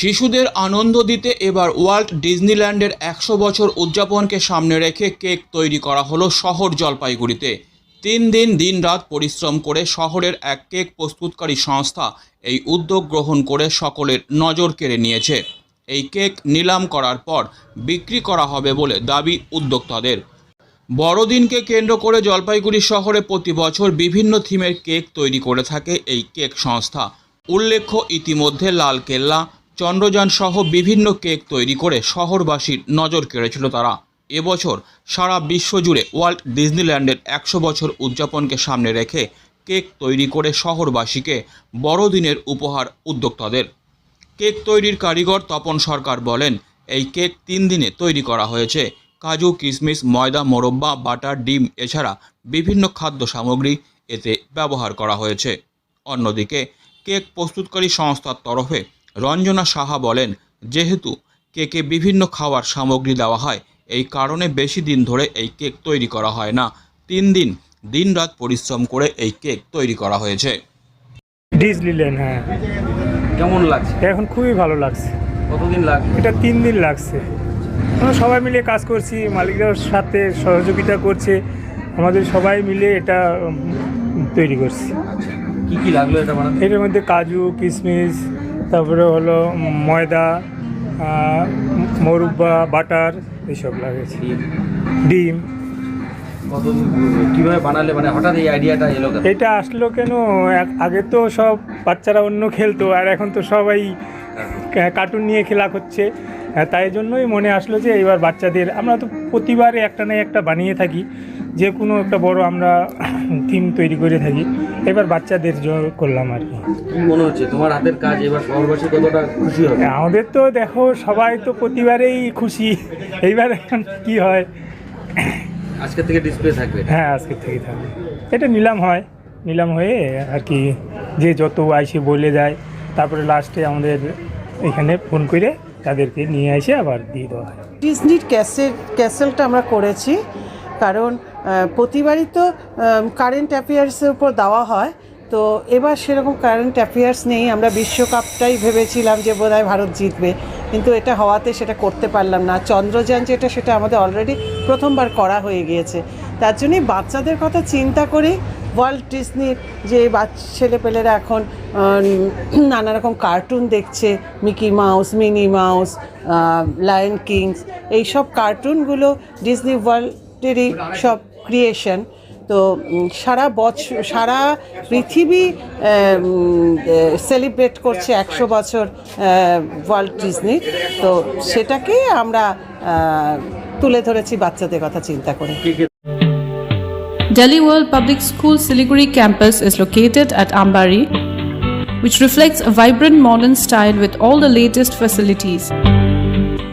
শিশুদের আনন্দ দিতে এবার ওয়ার্ল্ড ডিজনিল্যান্ডের একশো বছর উদযাপনকে সামনে রেখে কেক তৈরি করা হলো শহর জলপাইগুড়িতে। তিন দিন দিনরাত পরিশ্রম করে শহরের এক কেক প্রস্তুতকারী সংস্থা এই উদ্যোগ গ্রহণ করে সকলের নজর কেড়ে নিয়েছে। এই কেক নিলাম করার পর বিক্রি করা হবে বলে দাবি উদ্যোক্তাদের। বড়দিনকে কেন্দ্র করে জলপাইগুড়ি শহরে প্রতি বছর বিভিন্ন থিমের কেক তৈরি করে থাকে এই কেক সংস্থা। উল্লেখ্য, ইতিমধ্যে লালকেল্লা চন্দ্রযান সহ বিভিন্ন কেক তৈরি করে শহরবাসীর নজর কেড়েছিল তারা। এবছর সারা বিশ্ব জুড়ে ওয়ার্ল্ড ডিজনিল্যান্ডের একশো বছর উদযাপনকে সামনে রেখে কেক তৈরি করে শহরবাসীকে বড়দিনের উপহার উদ্যোক্তাদের। কেক তৈরির কারিগর তপন সরকার বলেন, এই কেক তিন দিনে তৈরি করা হয়েছে। কাজু কিশমিশ ময়দা, মোরব্বা, বাটার, ডিম, এছাড়া বিভিন্ন খাদ্য সামগ্রী এতে ব্যবহার করা হয়েছে। অন্যদিকে, কেক প্রস্তুতকারী সংস্থার তরফে রঞ্জনা সাহা বলেন যেহেতু কেকে বিভিন্ন খাওয়ার সামগ্রী দেওয়া হয় এই কারণে বেশি দিন ধরে এই কেক তৈরি করা হয় না। তিন দিন দিনরাত পরিশ্রম করে এই কেক তৈরি করা হয়েছে। হ্যাঁ। কেমন লাগছে? এখন খুবই ভালো লাগছে। কতদিন লাগবে এটা তিন দিন লাগছে। আমরা সবাই মিলে কাজ করছি মালিকরাও সাথে সহযোগিতা করছে আমাদের সবাই মিলে এটা তৈরি করছি। কি কি লাগল এটা বানাতে? এটার মধ্যে কাজু কিশমিশ তারপরে হলো ময়দা মরুব্বা বাটার এইসব লাগেছে ডিম। কীভাবে বানালে? মানে হঠাৎ এই আইডিয়াটা এলো এটা আসলো কেন? আগে তো সব বাচ্চারা অন্য খেলতো আর এখন তো সবাই কার্টুন নিয়ে খেলা করছে। তাই জন্যই মনে আসলো যে এবার বাচ্চাদের আমরা তো প্রতিবারে একটা না একটা বানিয়ে থাকি। যে কোনো একটা বড় আমরা থিম তৈরি করে থাকি। এবার বাচ্চাদের জন্য করলাম আর কি। মনে হচ্ছে? তোমার হাতের কাজ এবার শহরবাসী কতটা খুশি হবে? আমাদের তো দেখো সবাই তো প্রতিবারেই খুশি। এইবার এখন কি হয়? আজকে থেকে ডিসপ্লে থাকবে? হ্যাঁ আজকে থেকে থাকবে। এটা নিলাম হয়। নিলাম হয়ে আর কি যে যত আইসে বলে যায়। তারপরে লাস্টে আমাদের এখানে ফোন করে তাদেরকে নিয়ে এসে আবার দিয়ে দেওয়া হয়। ডিজনির ক্যাসেল ক্যাসেলটা আমরা করেছি। কারণ প্রতিবারই তো কারেন্ট অ্যাফেয়ার্সের উপর দেওয়া হয়। তো এবার সেরকম কারেন্ট অ্যাফেয়ার্স নেই। আমরা বিশ্বকাপটাই ভেবেছিলাম যে বোধহয় ভারত জিতবে। কিন্তু এটা হওয়াতে সেটা করতে পারলাম না। চন্দ্রযান যেটা, সেটা আমাদের অলরেডি প্রথমবার করা হয়ে গিয়েছে। তার জন্যই বাচ্চাদের কথা চিন্তা করে। ওয়ার্ল্ড ডিজনির যে ছেলেপেলেরা এখন নানা রকম কার্টুন দেখছে। Mickey Mouse Minnie Mouse Lion Kings এইসব কার্টুনগুলো ডিজনি ওয়ার্ল্ডেরই সব ক্রিয়েশন তো সারা বছর সারা পৃথিবী সেলিব্রেট করছে একশো বছর ওয়ার্ল্ড ডিজনি তো সেটাকে আমরা তুলে ধরেছি বাচ্চাদের কথা চিন্তা করে Delhi World Public School Siliguri campus is located at Ambari, which reflects a vibrant modern style with all the latest facilities.